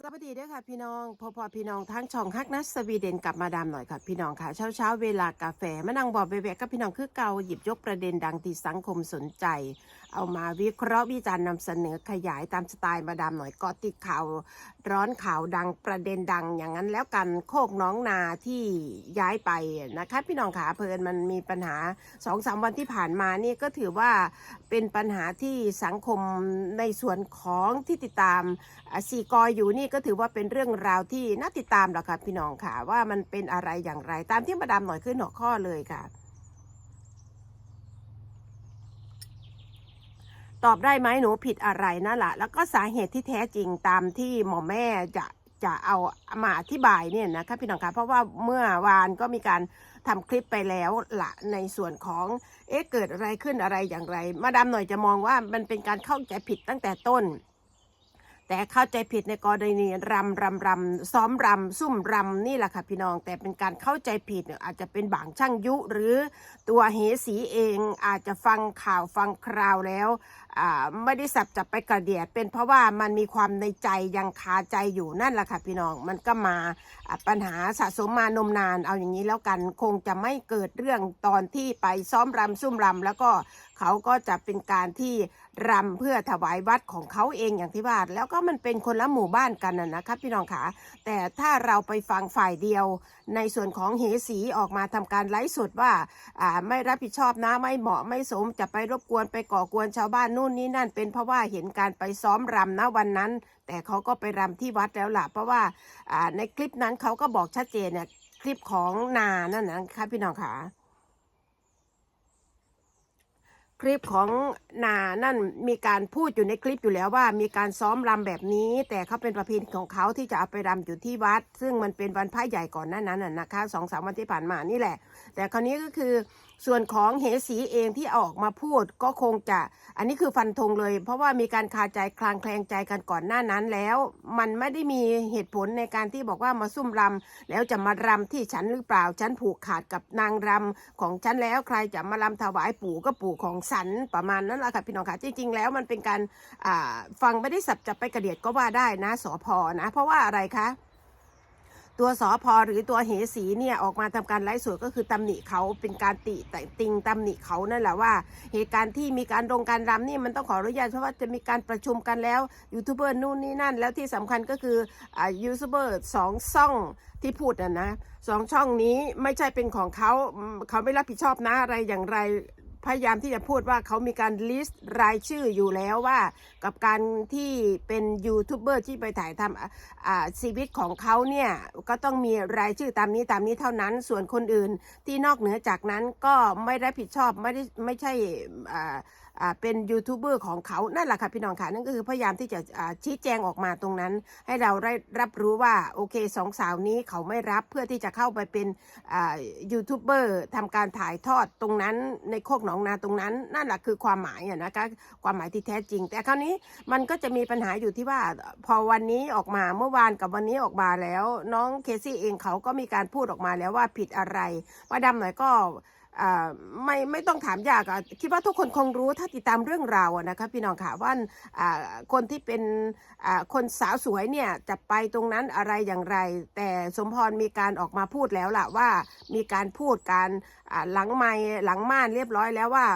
สวัสดีด้วยค่ะพี่น้องพอพอพี่น้องทั้งช่องฮักนัสสวีเดนกลับมาดามหน่อยค่ะพี่น้องค่ะเช้าเช้าเวลากาแฟมานั่งบอกไปแวะกับพี่น้องคือเก่าหยิบยกประเด็นดังที่สังคมสนใจ เอามาวิเคราะห์วิจารณ์นำเสนอขยายตามสไตล์มาดามหน่อยก็ติดข่าวร้อนข่าวดังประเด็นดังอย่างนั้นแล้วกันโคกน้องนาที่ย้ายไปนะคะพี่น้องขาเพลินมันมีปัญหาสองสามวันที่ผ่านมานี่ก็ถือว่าเป็นปัญหาที่สังคมในส่วนของที่ติดตามสี่กอยอยู่นี่ก็ถือว่าเป็นเรื่องราวที่น่าติดตามแหละค่ะพี่น้องค่ะว่ามันเป็นอะไรอย่างไรตามที่มาดามหน่อยขึ้นหัวข้อเลยค่ะ ตอบได้ไหมหนูผิดอะไรนั่นแหละแล้วก็สาเหตุที่แท้จริงตามที่หมอแม่จะจะเอามาอธิบายเนี่ยนะคะพี่น้องคะเพราะว่าเมื่อวานก็มีการทำคลิปไปแล้วละในส่วนของเอ๊ะเกิดอะไรขึ้นอะไรอย่างไร มาดามหน่อยจะมองว่ามันเป็นการเข้าใจผิดตั้งแต่ต้น แต่เข้าใจผิดในกรณีรำรำรำซ้อมรำซุ่มรำนี่แหละค่ะพี่น้องแต่เป็นการเข้าใจผิดอาจจะเป็นบางช่างยุ หรือตัวเหสีเองอาจจะฟังข่าวฟังคราวแล้วไม่ได้สับจับไปกระเดียด เป็นเพราะว่ามันมีความในใจยังคาใจอยู่นั่นแหละค่ะพี่น้องมันก็มาปัญหาสะสมมานมนานเอาอย่างนี้แล้วกันคงจะไม่เกิดเรื่องตอนที่ไปซ้อมรำซุ่มรำแล้วก็ เขาก็จะเป็นการที่รำเพื่อถวายวัดของเขาเองอย่างที่ว่าแล้วก็มันเป็นคนละหมู่บ้านกันนะนะครับพี่น้องขาแต่ถ้าเราไปฟังฝ่ายเดียว ในส่วนของเหสีออกมาทำการไลฟ์สดว่าอ่าไม่รับผิดชอบนะไม่เหมาะไม่สมจะไปรบกวนไปก่อกวนชาวบ้านนู่นนี่นั่น เป็นเพราะว่าเห็นการไปซ้อมรำนะวันนั้น แต่เขาก็ไปรำที่วัดแล้วล่ะเพราะว่าอ่าในคลิปนั้นเขาก็บอกชัดเจนเนี่ยคลิปของนานั่นนะคะพี่น้องขา คลิปของนานั่นมีการพูดอยู่ในคลิปอยู่แล้วว่า มีการซ้อมรำแบบนี้ แต่เขาเป็นประเพณีของเขาที่จะเอาไปรำอยู่ที่วัด ซึ่งมันเป็นวันพระใหญ่ก่อนหน้านั้นน่ะนะคะสองสามวันที่ผ่านมานี่แหละ แต่คราวนี้ก็คือ ส่วนของเหสีเองที่ออกมาพูดก็คงจะ อันนี้คือฟันธงเลย เพราะว่ามีการคาใจคลางแคลงใจกันก่อนหน้านั้นแล้ว มันไม่ได้มีเหตุผลในการที่บอกว่ามาซุ่มรำแล้วจะมารำที่ฉันหรือเปล่า ฉันผูกขาดกับนางรำของฉันแล้วใครจะมารำถวายปู่ก็ปู่ของฉันประมาณนั้นแหละค่ะพี่น้องค่ะจริง ๆ แล้วมันเป็นการฟังไม่ได้สับจับไปกระเดียดก็ว่าได้นะสอพอนะ เพราะว่าอะไรคะ ตัวสอพอหรือตัวเหสีเนี่ยออกมาทำการไลฟ์สดก็คือตำหนิเขาเป็นการติแต่ติงตำหนิเขานั่นแหละว่า เหตุการณ์ที่มีการรงการรำนี่มันต้องขออนุญาตเพราะว่าจะมีการประชุมกันแล้วยูทูบเบอร์นู่นนี่นั่น แล้วที่สำคัญก็คืออ่ายูทูบเบอร์สองช่องที่พูดนะนะสองช่องนี้ไม่ใช่เป็นของเขาเขาไม่รับผิดชอบนะอะไรอย่างไร พยายามที่จะพูดว่าเขามีการลิสต์รายชื่ออยู่แล้วว่า กับการที่เป็นยูทูบเบอร์ที่ไปถ่ายทำอาชีวิตของเขาเนี่ยก็ต้องมีรายชื่อตามนี้ตามนี้เท่านั้น ส่วนคนอื่นที่นอกเหนือจากนั้นก็ไม่รับผิดชอบไม่ได้ไม่ใช่อ่า เป็นยูทูบเบอร์ของเขานั่นแหละค่ะพี่น้องค่ะนั่นก็คือพยายามที่จะอ่าชี้แจงออกมาตรงนั้น ให้เราได้รับรู้ว่าโอเคสองสาวนี้เขาไม่รับเพื่อที่จะเข้าไปเป็นอ่ายูทูบเบอร์ทำการถ่ายทอดตรงนั้นในโคกหนองนาตรงนั้น นั่นแหละคือความหมายอะนะคะความหมายที่แท้จริง แต่คราวนี้มันก็จะมีปัญหาอยู่ที่ว่าพอวันนี้ออกมาเมื่อวานกับวันนี้ออกมาแล้ว น้องเคซี่เองเขาก็มีการพูดออกมาแล้วว่าผิดอะไรว่าดำหน่อยก็ ไม่ไม่ต้องถามยากคิดว่าทุกคนคงรู้ถ้าติดตามเรื่องราวนะคะพี่น้องค่ะว่าคนที่เป็นคนสาวสวยเนี่ยจะไปตรงนั้นอะไรอย่างไร แต่สมพรมีการออกมาพูดแล้วล่ะว่ามีการพูดการหลังไม้หลังม่านเรียบร้อยแล้วว่า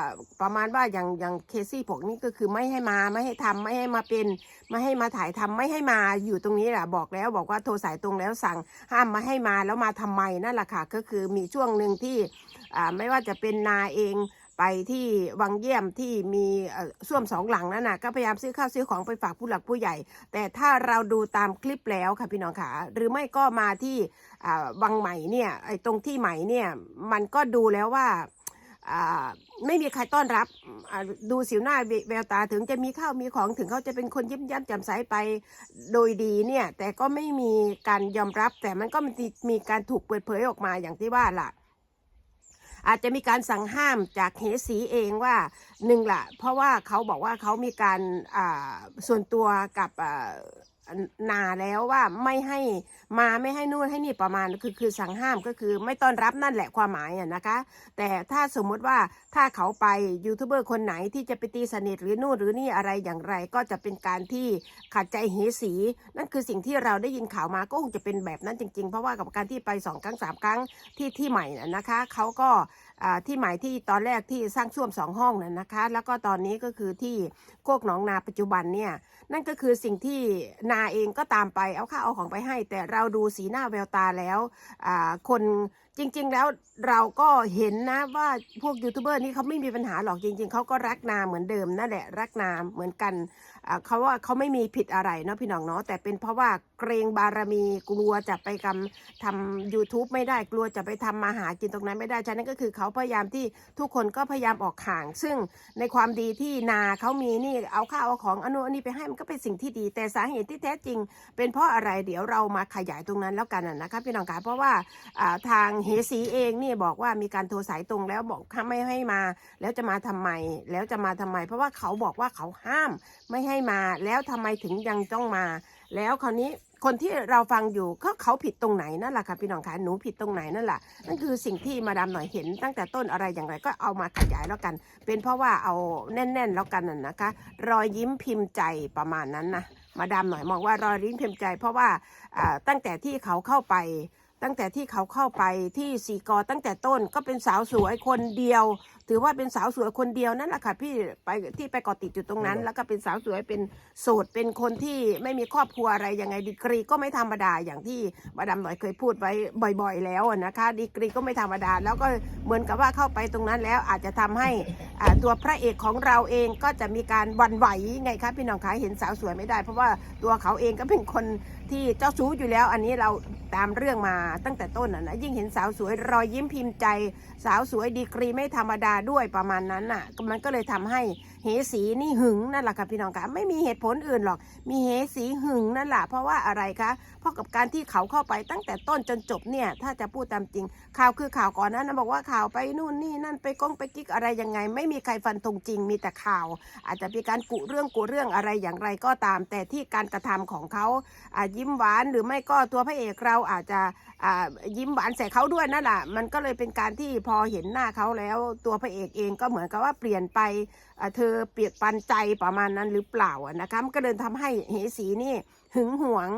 ประมาณว่าอย่างอย่างเคซี่พวกนี้ก็คือไม่ให้มาไม่ให้ทำไม่ให้มาเป็นไม่ให้มาถ่ายทำไม่ให้มาอยู่ตรงนี้แหละบอกแล้วบอกว่าโทรสายตรงแล้วสั่งห้ามมาให้มาแล้วมาทำไมนั่นแหละค่ะก็คือมีช่วงหนึ่งที่ ไม่ว่าจะเป็นนาเองไปที่วังเยี่ยมที่มีส้วมสองหลังนั่นน่ะก็พยายามซื้อข้าวซื้อของไปฝากผู้หลักผู้ใหญ่ แต่ถ้าเราดูตามคลิปแล้วค่ะพี่น้องค่ะหรือไม่ก็มาที่วังใหม่เนี่ยไอ้ตรงที่ใหม่เนี่ยมันก็ดูแล้วว่าไม่มีใครต้อนรับดูสิวหน้าแววตาถึงจะมีข้าวมีของถึงเขาจะเป็นคนยิ้มแย้มแจ่มใสไปโดยดีเนี่ยแต่ก็ไม่มีการยอมรับแต่มันก็มีมีการถูกเปิดเผยออกมาอย่างที่ว่าล่ะ อาจจะมีการสั่งห้ามจากเหสีเองว่าหนึ่งละเพราะว่าเขาบอกว่าเขามีการส่วนตัวกับ อ่านาแล้วว่าไม่ให้มาไม่ให้นู่นให้นี่ประมาณคือคือสั่งห้ามก็คือไม่ต้อนรับนั่นแหละความหมายอะนะคะ แต่ถ้าสมมุติว่าถ้าเขาไปยูทูบเบอร์คนไหนที่จะไปตีสนิทหรือนู่นหรือนี่อะไรอย่างไร ก็จะเป็นการที่ขัดใจเหสี นั่นคือสิ่งที่เราได้ยินข่าวมาก็คงจะเป็นแบบนั้นจริง ๆ เพราะว่ากับการที่ไปสองครั้งสามครั้งที่ที่ใหม่นะคะเขาก็ ที่หม่ที่ตอนแรกที่สร้างช่วมสองห้องน่ะนะคะ แล้วก็ตอนนี้ก็คือที่โคกหนองนาปัจจุบันเนี่ยนั่นก็คือสิ่งที่นาเองก็ตามไปเอาข้าวเอาของไปให้ แต่เราดูสีหน้าแววตาแล้วคนจริง ๆ แล้วเราก็เห็นนะว่าพวกยูทูบเบอร์นี่เขาไม่มีปัญหาหรอกจริง ๆเขาก็รักนาเหมือนเดิมนั่นแหละรักนาเหมือนกัน เขาว่าเขาไม่มีผิดอะไรเนาะพี่น้องเนาะแต่เป็นเพราะว่าเกรงบารมีกลัวจะไปกำทำ YouTube ไม่ได้กลัวจะไปทำมาหากินตรงนั้นไม่ได้ฉะนั้นก็คือเขาพยายามที่ทุกคนก็พยายามออกห่าง ซึ่งในความดีที่นาเขามีนี่เอาข้าวเอาของอนุอันนี้ไปให้มันก็เป็นสิ่งที่ดี แต่สาเหตุที่แท้จริง เป็นเพราะอะไรเดี๋ยวเรามาขยายตรงนั้นแล้วกันนะนะคะพี่น้องคะเพราะว่าทางเฮสีเองนี่บอกว่ามีการโทรสายตรงแล้วบอกถ้าไม่ให้มา แล้วจะมาทำไมแล้วจะมาทำไม เพราะว่าเขาบอกว่าเขาห้ามไม่ให้มา แล้วทำไมถึงยังต้องมา แล้วคราวนี้คนที่เราฟังอยู่ก็เขาผิดตรงไหนนั่นแหละค่ะพี่น้องคะหนูผิดตรงไหนนั่นแหละนั่นคือสิ่งที่มาดามหน่อยเห็นตั้งแต่ต้นอะไรอย่างไรก็เอามาขยายแล้วกัน เป็นเพราะว่าเอาแน่น ๆ แล้วกันน่ะนะคะ รอยยิ้มพิมพ์ใจประมาณนั้นนะมาดามหน่อยมองว่ารอยยิ้มพิมพ์ใจ เพราะว่าอ่าตั้งแต่ที่เขาเข้าไป ตั้งแต่ที่เขาเข้าไปที่สีกอตั้งแต่ต้นก็เป็นสาวสวยคนเดียว ถือว่าเป็นสาวสวยคนเดียวนั่นแหละค่ะพี่ไปที่ไปเกาะติดอยู่ตรงนั้น แล้วก็เป็นสาวสวยเป็นโสดเป็นคนที่ไม่มีครอบครัวอะไรยังไงดีกรีก็ไม่ธรรมดาอย่างที่มาดามหน่อยเคยพูดไว้บ่อย ๆ แล้วอะนะคะ ดีกรีก็ไม่ธรรมดา แล้วก็เหมือนกับว่าเข้าไปตรงนั้นแล้วอาจจะทำให้อ่าตัวพระเอกของเราเองก็จะมีการหวันไหวไงคะพี่น้องคะเห็นสาวสวยไม่ได้ เพราะว่าตัวเขาเองก็เป็นคนที่เจ้าชู้อยู่แล้ว อันนี้เรา ตามเรื่องมาตั้งแต่ต้นอะนะยิ่งเห็นสาวสวยรอยยิ้มพิมพ์ใจ สาวสวยดีกรีไม่ธรรมดาด้วยประมาณนั้นน่ะมันก็เลยทำให้ เหสีนี่หึงนั่นแหละค่ะพี่น้องคะไม่มีเหตุผลอื่นหรอก มีเหสีหึงนั่นแหละเพราะว่าอะไรคะเพราะกับการที่เขาเข้าไปตั้งแต่ต้นจนจบเนี่ยถ้าจะพูดตามจริง ข่าวคือข่าวก่อนนั้นนะบอกว่าข่าวไปนู่นนี่นั่นไปก้องไปกิ๊กอะไรยังไง ไม่มีใครฟันธงจริงมีแต่ข่าว อาจจะมีการกุเรื่องกุเรื่องอะไรอย่างไรก็ตาม แต่ที่การกระทำของเขาอายิ้มหวานหรือไม่ก็ตัวพระเอกเราอาจจะยิ้มหวานใส่เขาด้วยนั่นแหละมันก็เลยเป็นการที่พอเห็นหน้าเขาแล้วตัวพระเอกเองก็เหมือนกับว่าเปลี่ยนไป เธอเปลี่ยนปันใจประมาณนั้นหรือเปล่าอะนะคะมันก็เดินทำให้เหสีนี่หึงหวง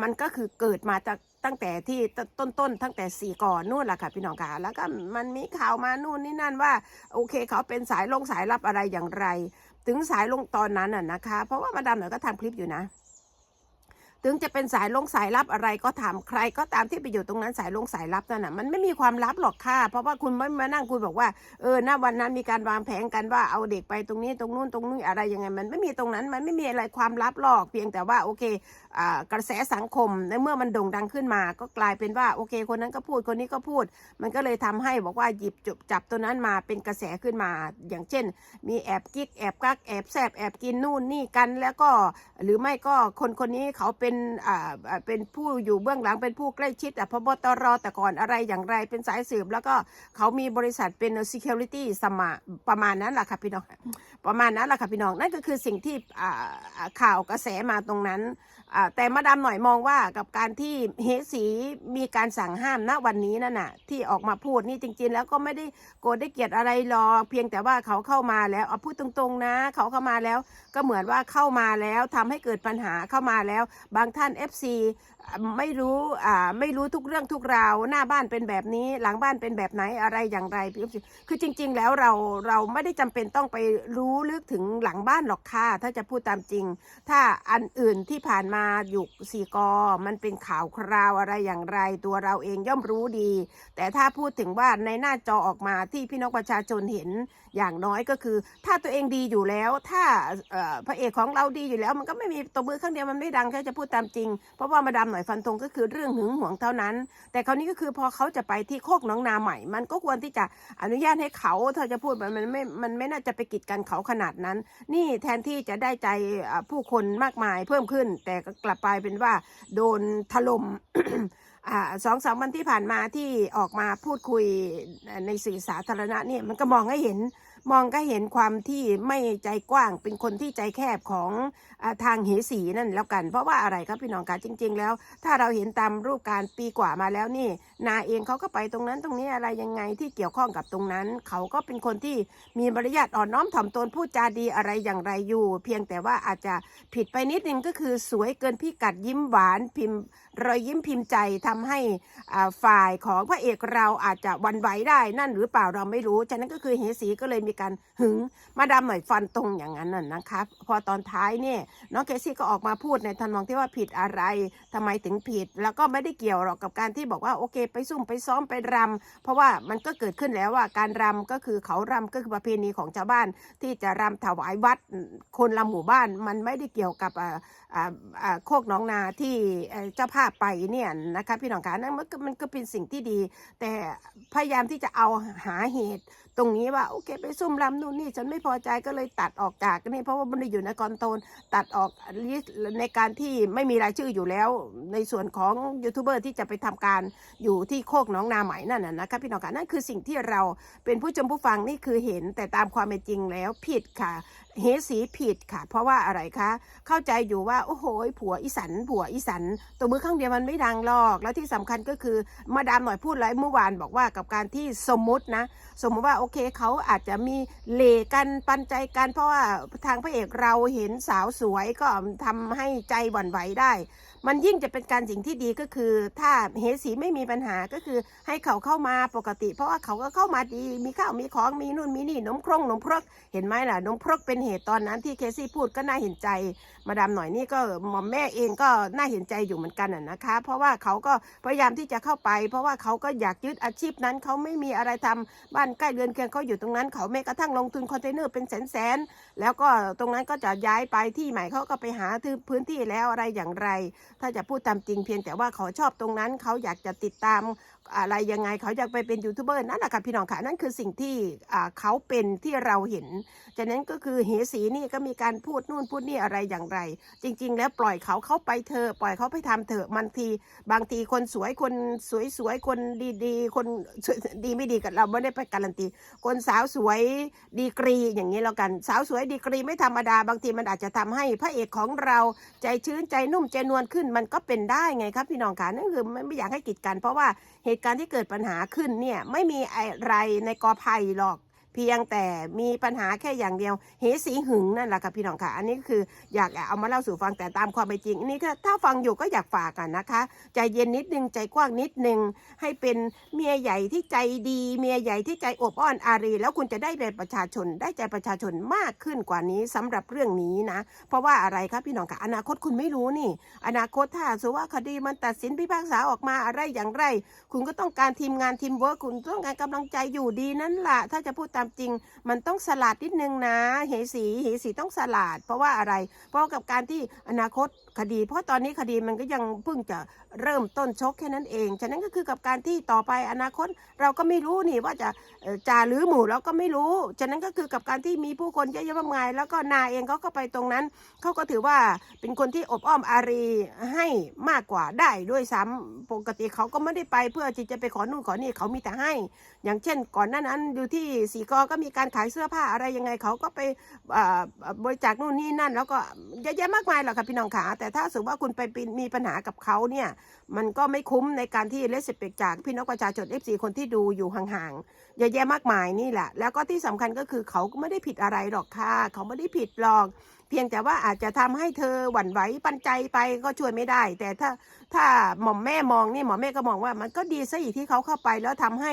มันก็คือเกิดมาจากตั้งแต่ที่ต้นต้นๆตั้งแต่สี่ก่อนนู่นแหละค่ะพี่น้องค่ะแล้วก็มันมีข่าวมานู่นนี่นั่นว่า โอเคเขาเป็นสายลงสายรับอะไรอย่างไร ถึงสายลงตอนนั้นน่ะนะคะ เพราะว่ามาดามหน่อยก็ทำคลิปอยู่นะ ถึงจะเป็นสายลงสายลับอะไรก็ถามใคร ก็ตามที่ไปอยู่ตรงนั้นสายลงสายลับนั่นน่ะมันไม่มีความลับหรอกค่ะเพราะว่าคุณไม่มานั่งคุยบอกว่าเออณวันนั้นมีการวางแผนกันว่าเอาเด็กไปตรงนี้ตรงนู้นตรงนี้อะไรยังไง มันไม่มีตรงนั้นมันไม่มีอะไรความลับหรอก เพียงแต่ว่าโอเคอ่ากระแสสังคมในเมื่อมันโด่งดังขึ้นมา ก็กลายเป็นว่าโอเค คนนั้นก็พูดคนนี้ก็พูด มันก็เลยทำให้บอกว่าหยิบจบจับตัวนั้นมาเป็นกระแสขึ้นมา อย่างเช่น มีแอบกิ๊กแอบกักแอบแซบแอบกินนู่นนี่กันแล้วก็หรือไม่ก็คนคนนี้เขาเป็นอ่าอ่าเป็นผู้อยู่เบื้องหลังเป็นผู้ใกล้ชิดอะพบตรแต่ก่อนอะไรอย่างไรเป็นสายสืบ แล้วก็เขามีบริษัทเป็น security สมาประมาณนั้นแหละค่ะพี่น้องประมาณนั้นแหละค่ะพี่น้องนั่นก็คือสิ่งที่อ่าข่าวกระแสมาตรงนั้น แต่มาดามหน่อยมองว่ากับการที่เฮสีมีการสั่งห้ามณวันนี้นั่นน่ะ ที่ออกมาพูดนี่จริง ๆ แล้วก็ไม่ได้โกรธได้เกลียดอะไรหรอกเพียงแต่ว่าเขาเข้ามาแล้วเอาพูดตรงๆนะ เขาเข้ามาแล้ว ก็เหมือนว่าเข้ามาแล้วทำให้เกิดปัญหาเข้ามาแล้ว บางท่าน FC ไม่รู้อ่าไม่รู้ทุกเรื่องทุกราว หน้าบ้านเป็นแบบนี้ หลังบ้านเป็นแบบไหนอะไรอย่างไรพี่คือจริง ๆ แล้วเราเราไม่ได้จำเป็นต้องไปรู้ลึกถึงหลังบ้านหรอกค่ะถ้าจะพูดตามจริง ถ้าอันอื่นที่ผ่านมาอยู่สี่กอ มันเป็นข่าวคราวอะไรอย่างไร ตัวเราเองย่อมรู้ดี แต่ถ้าพูดถึงว่าในหน้าจอออกมาที่พี่น้องประชาชนเห็นอย่างน้อยก็คือ ถ้าตัวเองดีอยู่แล้ว ถ้าพระเอกของเราดีอยู่แล้ว มันก็ไม่มีตัวมือข้างเดียวมันไม่ดังแค่จะพูดตามจริง เพราะว่ามาดามหน่อยฟันธงก็คือเรื่องหึงหวงเท่านั้น แต่คราวนี้ก็คือพอเขาจะไปที่โคกหน้องนาใหม่ มันก็ควรที่จะอนุญาตให้เขาเธอจะพูดมันไม่ มันไม่น่าจะไปกีดกันเขาขนาดนั้น นี่แทนที่จะได้ใจผู้คนมากมายเพิ่มขึ้น แต่ก็กลับไปเป็นว่าโดนถล่มอ่าสองสามวันที่ผ่านมาที่ออกมาพูดคุยในสื่อสาธารณะเนี่ยมันก็มองให้เห็น มองก็เห็นความที่ไม่ใจกว้างเป็นคนที่ใจแคบของอทางเหสีนั่นแล้วกัน เพราะว่าอะไรครับพี่น้องคะจริง ๆ แล้ว ถ้าเราเห็นตามรูปการปีกว่ามาแล้วนี่ นาเองเขาก็ไปตรงนั้นตรงนี้อะไรยังไงที่เกี่ยวข้องกับตรงนั้น เขาก็เป็นคนที่มีมารยาทอ่อนน้อมถ่อมตนพูดจาดีอะไรอย่างไรอยู่ เพียงแต่ว่าอาจจะผิดไปนิดนึงก็คือสวยเกินพิกัดยิ้มหวานพิมพ์รอยยิ้มพิมพ์ใจทำให้ฝ่ายของพระเอกเราอาจจะวันไหวได้นั่นหรือเปล่าเราไม่รู้ฉะนั้นก็คือเฮสีก็เลยมีการหึงมาดามหน่อยฟันตรงอย่างนั้นน่ะนะคะ พอตอนท้ายเนี่ยน้องเคซี่ก็ออกมาพูดในทำนองที่ว่าผิดอะไรทำไมถึงผิด แล้วก็ไม่ได้เกี่ยวหรอกกับการที่บอกว่าโอเค ไปซุ่มไปซ้อมไปรำเพราะว่ามันก็เกิดขึ้นแล้วว่าการรำก็คือเขารำก็คือประเพณีของชาวบ้านที่จะรำถวายวัดคนละหมู่บ้าน มันไม่ได้เกี่ยวกับโคกน้องนาที่เจ้าภาพไปเนี่ยนะคะพี่น้องคะนั่นมันก็มันก็เป็นสิ่งที่ดี แต่พยายามที่จะเอาหาเหตุ ตรงนี้ว่าโอเคไปซุ่มรำนู่นนี่ฉันไม่พอใจก็เลยตัดออกจากนี่เพราะว่ามันได้อยู่ในกอนโทนตัดออกในการที่ไม่มีรายชื่ออยู่แล้ว ในส่วนของยูทูบเบอร์ที่จะไปทำการอยู่ที่โคกน้องนาใหม่นั่นน่ะนะคะพี่น้องคะนั่นคือสิ่งที่เราเป็นผู้ชมผู้ฟังนี่คือเห็นแต่ตามความเป็นจริงแล้วผิดค่ะ เหสีผิดค่ะ เพราะว่าอะไรคะ เข้าใจอยู่ว่า โอ้โหผัวอีสันผัวอีสัน ตัวมือข้างเดียวมันไม่ดังหรอก แล้วที่สำคัญก็คือมาดามหน่อยพูดไว้เมื่อวานบอกว่ากับการที่สมมุตินะ สมมติว่าโอเคเขาอาจจะมีเหลกันปันใจกันเพราะว่าทางพระเอกเราเห็นสาวสวยก็ทำให้ใจหวั่นไหวได้ มันยิ่งจะเป็นการสิ่งที่ดีก็คือ ถ้าเฮสีไม่มีปัญหาก็คือให้เขาเข้ามาปกติ เพราะว่าเขาก็เข้ามาดี มีข้าวมีของมีนู่นมีนี่นมครงนมพรกเห็นไหมล่ะนมพรกเป็นเหตุตอนนั้นที่เคซี่พูดก็น่าเห็นใจ มาดามหน่อยนี่ก็หมอมแม่เองก็น่าเห็นใจอยู่เหมือนกันนะคะ เพราะว่าเขาก็พยายามที่จะเข้าไป เพราะว่าเขาก็อยากยึดอาชีพนั้นเขาไม่มีอะไรทำบ้านใกล้เรือนเคียงเขาอยู่ตรงนั้น เขาแม้กระทั่งลงทุนคอนเทนเนอร์เป็นแสนๆแล้วก็ตรงนั้นก็จะย้ายไปที่ใหม่เขาก็ไปหาที่พื้นที่แล้วอะไรอย่างไร ถ้าจะพูดตามจริงเพียงแต่ว่าเขาชอบตรงนั้นเขาอยากจะติดตาม อะไรยังไงเขาอยากไปเป็นยูทูบเบอร์นั่นแหละค่ะพี่น้องค่ะนั่นคือสิ่งที่เขาเป็นที่เราเห็นจากนั้นก็คือเหสีนี่ก็มีการพูดนู่นพูดนี่อะไรอย่างไร จริง ๆ แล้วปล่อยเขาเข้าไปเถอะปล่อยเขาไปทำเถอะบางทีบางทีคนสวยคนสวยๆคนดีๆ คนดีไม่ดีกับเราไม่ได้ไปการันตี คนสาวสวยดีกรีอย่างนี้แล้วกัน สาวสวยดีกรีไม่ธรรมดา บางทีมันอาจจะทำให้พระเอกของเราใจชื้นใจนุ่มใจนวลขึ้นมันก็เป็นได้ไงครับพี่น้องค่ะนั่นคือไม่อยากให้กีดกันเพราะว่า เหตุการณ์ที่เกิดปัญหาขึ้นเนี่ยไม่มีอะไรในกอไผ่หรอก พียงแต่มีปัญหาแค่อย่างเดียวเหสีหึงนั่นแหละค่ะพี่น้องค่ะ อันนี้คืออยากเอามาเล่าสู่ฟังแต่ตามความเป็นจริงอันนี้ถ้าถ้าฟังอยู่ก็อยากฝากกันนะคะ ใจเย็นนิดนึงใจกว้างนิดนึงให้เป็นเมียใหญ่ที่ใจดี เมียใหญ่ที่ใจอบอ้อนอารี แล้วคุณจะได้เป็นประชาชน ได้ใจประชาชนมากขึ้นกว่านี้สำหรับเรื่องนี้นะ เพราะว่าอะไรครับพี่น้องค่ะอนาคตคุณไม่รู้นี่ อนาคตถ้าสมมติว่าคดีมันตัดสินพิพากษาออกมาอะไรอย่างไร คุณก็ต้องการทีมงานทีมเวิร์คคุณต้องการกำลังใจอยู่ดีนั่นแหละถ้าจะพูดตามจริง มันต้องสลัดนิดนึงนะ เหสีเหสีต้องสลัดเพราะว่าอะไร เพราะกับการที่อนาคตคดี เพราะตอนนี้คดีมันก็ยังเพิ่งจะเริ่มต้นชกแค่นั้นเอง ฉะนั้นก็คือกับการที่ต่อไปอนาคตเราก็ไม่รู้นี่ว่าจะจ่าหรือหมู่เราก็ไม่รู้ ฉะนั้นก็คือกับการที่มีผู้คนเยอะแยะมากมายแล้วก็นาเองเขาก็ไปตรงนั้นเขาก็ถือว่าเป็นคนที่อบอ้อมอารีให้มากกว่าได้ด้วยซ้ำปกติเขาก็ไม่ได้ไปเพื่อที่จะไปขอนู่นขอนี่เขามีแต่ให้อย่างเช่น ก่อนหน้านั้นอยู่ที่สีกอก็มีการขายเสื้อผ้าอะไรยังไงเขาก็ไปบริจาคนู่นนี่นั่น แล้วก็เยอะแยะมากมายหรอกค่ะพี่น้องขาแต่ถ้าสมมติว่าคุณไปมีปัญหากับเขาเนี่ยมันก็ไม่คุ้มในการที่เลสเปกจากพี่น้องประชาชนเอฟซีคนที่ดูอยู่ห่างๆเยอะแยะมากมายนี่แหละ แล้วก็ที่สำคัญก็คือเขาก็ไม่ได้ผิดอะไรหรอกค่ะเขาไม่ได้ผิดหรอกเพียงแต่ว่าอาจจะทำให้เธอหวั่นไหวปันใจไปก็ช่วยไม่ได้ แต่ถ้าถ้าหม่อมแม่มองนี่หม่อมแม่ก็มองว่ามันก็ดีซะอีกที่เขาเข้าไปแล้วทำให้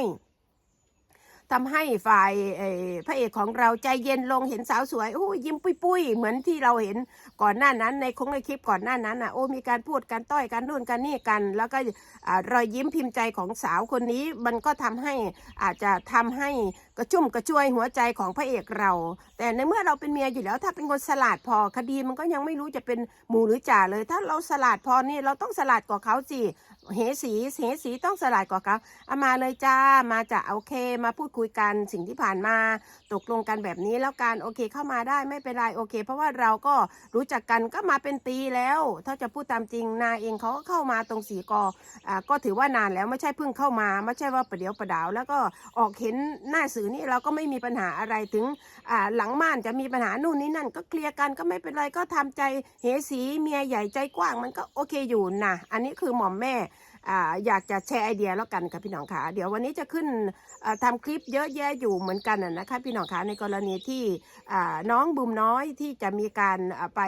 ทำให้ฝ่ายพระเอกของเราใจเย็นลงเห็นสาวสวยโอ้ยิ้มปุ้ยๆเหมือนที่เราเห็นก่อนหน้านั้น ในคงในคลิปก่อนหน้านั้นอะโอ้มีการพูดกันต้อยกันนู่นกันนี่กัน แล้วก็รอยยิ้มพิมพ์ใจของสาวคนนี้ มันก็ทำให้อาจจะทำให้กระชุ่มกระชวยหัวใจของพระเอกเรา แต่ในเมื่อเราเป็นเมียอยู่แล้วถ้าเป็นคนสลัดพอคดีมันก็ยังไม่รู้จะเป็นหมูหรือจ่าเลย ถ้าเราสลัดพอนี่เราต้องสลัดกว่าเขาสิ เหสีเหสีต้องสลัดกว่าเขาเอามาเลยจ้ามาจะโอเค มาพูดคุยกันสิ่งที่ผ่านมาตกลงกันแบบนี้แล้วกันโอเคเข้ามาได้ไม่เป็นไรโอเค เพราะว่าเราก็รู้จักกันก็มาเป็นปีแล้ว ถ้าจะพูดตามจริงนาเองเขาก็เข้ามาตรงสีกออ่าก็ถือว่านานแล้วไม่ใช่เพิ่งเข้ามา ไม่ใช่ว่าประเดี๋ยวประดาว แล้วก็ออกเห็นหน้าสื่อนี่เราก็ไม่มีปัญหาอะไรถึงอ่าหลังม่านจะมีปัญหานู่นนี่นั่นก็เคลียร์กันก็ไม่เป็นไรก็ทำใจเหสีเมียใหญ่ใจกว้างมันก็โอเคอยู่นะอันนี้คือหม่อมแม่ อยากจะแชร์ไอเดียแล้วกันค่ะพี่น้องค่ะ เดี๋ยววันนี้จะขึ้นอ่าทำคลิปเยอะแยะอยู่เหมือนกันนะคะพี่น้องค่ะในกรณีที่น้องบุมน้อยที่จะมีการไป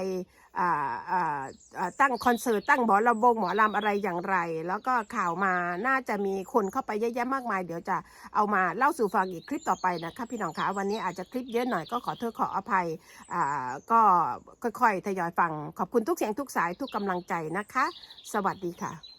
ตั้งคอนเสิร์ตตั้งหมอลำวงหมอลำอะไรอย่างไร แล้วก็ข่าวมาน่าจะมีคนเข้าไปเยอะแยะมากมาย เดี๋ยวจะเอามาเล่าสู่ฟังอีกคลิปต่อไปนะคะพี่น้องคะวันนี้อาจจะคลิปเยอะหน่อยก็ขอโทษขออภัยก็ค่อยๆทยอยฟัง ขอบคุณทุกเสียงทุกสายทุกกำลังใจนะคะ สวัสดีค่ะ